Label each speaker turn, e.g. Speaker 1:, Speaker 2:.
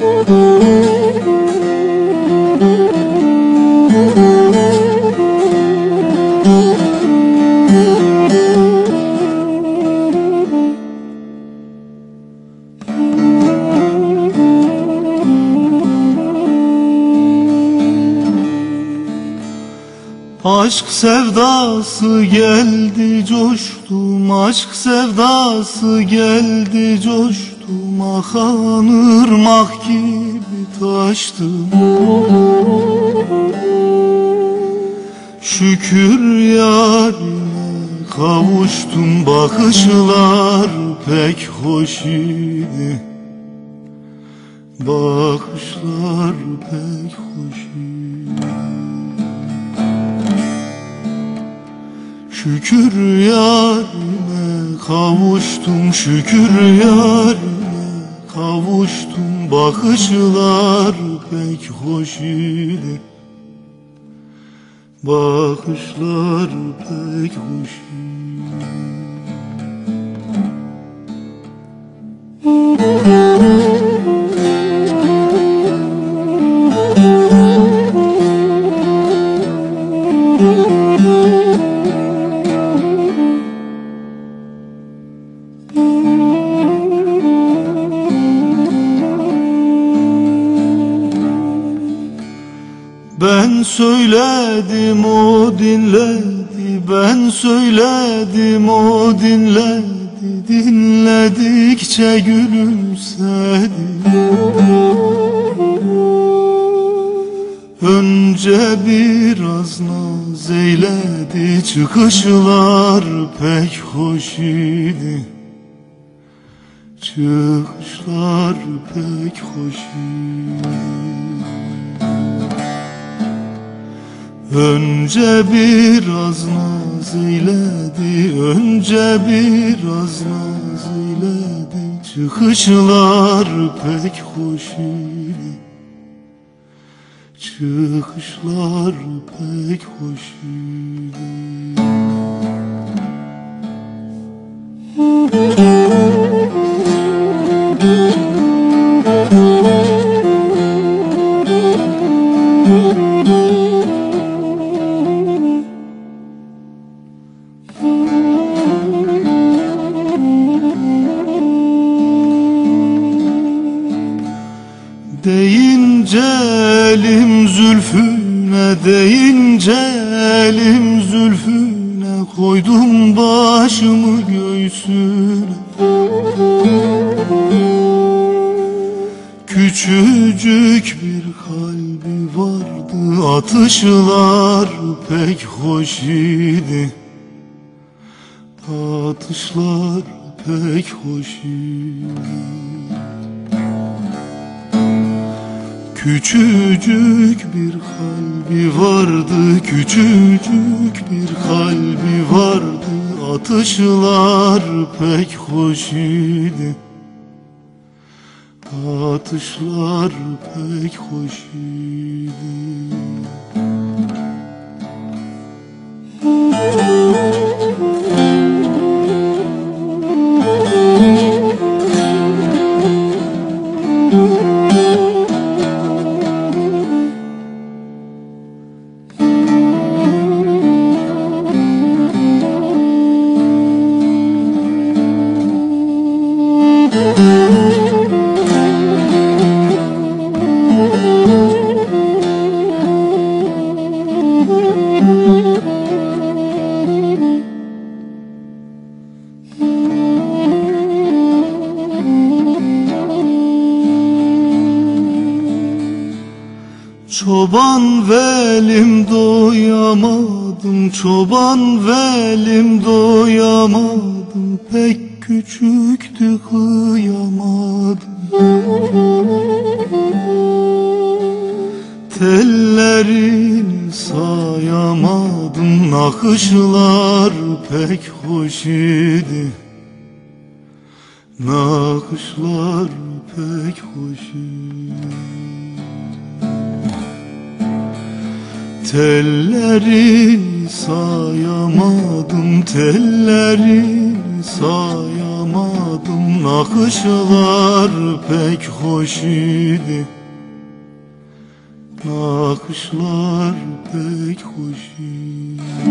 Speaker 1: Aşk sevdası geldi coştum Aşk sevdası geldi coştum Akan ırmak gibi taştım. Şükür yarime kavuştum Bakışlar pek hoş idi. Bakışlar pek hoş idi. Şükür yarime kavuştum Şükür yarime kavuştum Bakışlar pek hoş idi. Bakışlar pek hoş idi Ben söyledim o dinledi. Ben söyledim o dinledi. Dinledikçe gülümsedi. Önce biraz naz eyledi. Çıkışlar pek hoş idi. Çıkışlar pek hoş idi Önce biraz naz eyledi Önce biraz naz eyledi. Çıkışlar pek hoş idi. Çıkışlar pek hoş idi. Deyince elim zülfüne Deyince elim zülfüne Koydum başımı göğsüne. Küçücük bir kalbi vardı Atışlar pek hoş idi. Atışlar pek hoş idi Küçücük bir kalbi vardı, küçücük bir kalbi vardı. Atışlar pek hoş idi. Atışlar pek hoş idi Çoban velim doyamadım Çoban velim doyamadım Pek küçüktü kıyamadım. Tellerini sayamadım Nakışlar pek hoş idi. Nakışlar pek hoş idi Tellerini sayamadım, tellerini sayamadım. Nakışlar pek hoş idi. Nakışlar pek hoş idi